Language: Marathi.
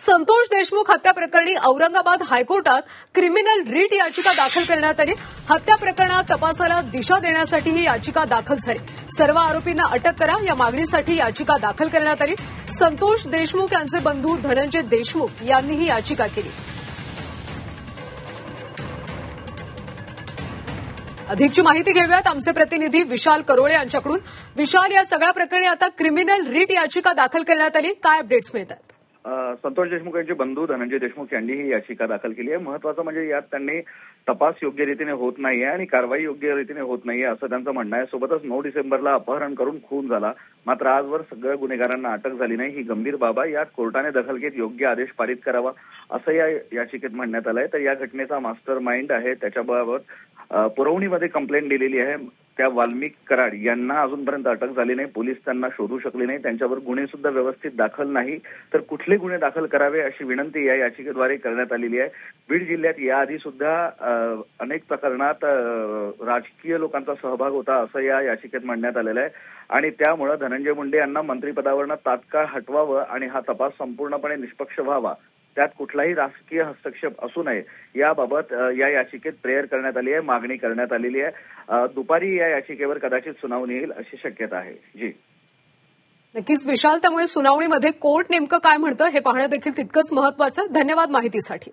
संतोष देशमुख हत्या प्रकरणी औरंगाबाद हायकोर्टात क्रिमिनल रिट याचिका दाखल करण्यात आली. हत्या प्रकरणात तपासाला दिशा देण्यासाठी ही याचिका दाखल झाली. सर्व आरोपींना अटक करा या मागणीसाठी याचिका दाखल करण्यात आली. संतोष देशमुख यांचे बंधू धनंजय देशमुख यांनी ही याचिका केली. अधिकची माहिती घेऊयात. आमचे प्रतिनिधी विशाल करोळे यांच्याकडून. विशाल या सगळ्या प्रकरणी आता क्रिमिनल रिट याचिका दाखल करण्यात आली. काय अपडेट्स मिळतात? संतोष देशमुख यांचे बंधू धनंजय देशमुख यांनी ही याचिका दाखल केली आहे. महत्वाचं म्हणजे यात त्यांनी तपास योग्य रीतीने होत नाहीये आणि कारवाई योग्य रीतीने होत नाहीये असं त्यांचं म्हणणं आहे. सोबतच नऊ डिसेंबरला अपहरण करून खून झाला. मात्र आजवर सगळ्या गुन्हेगारांना अटक झाली नाही. ही गंभीर बाब आहे. यात कोर्टाने दखल घेत योग्य आदेश पारित करावा असं या याचिकेत म्हणण्यात आलंय. तर या घटनेचा मास्टर माइंड आहे. त्याच्याबाबत पुरवणीमध्ये कंप्लेंट दिलेली आहे. त्या वाल्मिक कराड यांना अजूनपर्यंत अटक झाली नाही. पोलीस त्यांना शोधू शकले नाही. त्यांच्यावर गुन्हे सुद्धा व्यवस्थित दाखल नाही. तर कुठले गुन्हे दाखल करावे अशी विनंती या याचिकेद्वारे करण्यात आलेली आहे. बीड जिल्ह्यात याआधी सुद्धा अनेक प्रकरणात राजकीय लोकांचा सहभाग होता असं या याचिकेत म्हणण्यात आलेलं आहे. आणि त्यामुळे धनंजय मुंडे यांना मंत्रिपदावरनं तात्काळ हटवावं आणि हा तपास संपूर्णपणे निष्पक्ष व्हावा त्यात कुठलाही राजकीय हस्तक्षेप असू नये. याबाबत या याचिकेत प्रेयर करण्यात आली आहे मागणी करण्यात आलेली आहे. दुपारी या याचिकेवर कदाचित सुनावणी येईल अशी शक्यता आहे. जी. नक्कीच विशाल त्यामुळे सुनावणीमध्ये कोर्ट नेमकं काय म्हणतं हे पाहणं देखील तितकंच महत्वाचं धन्यवाद माहितीसाठी.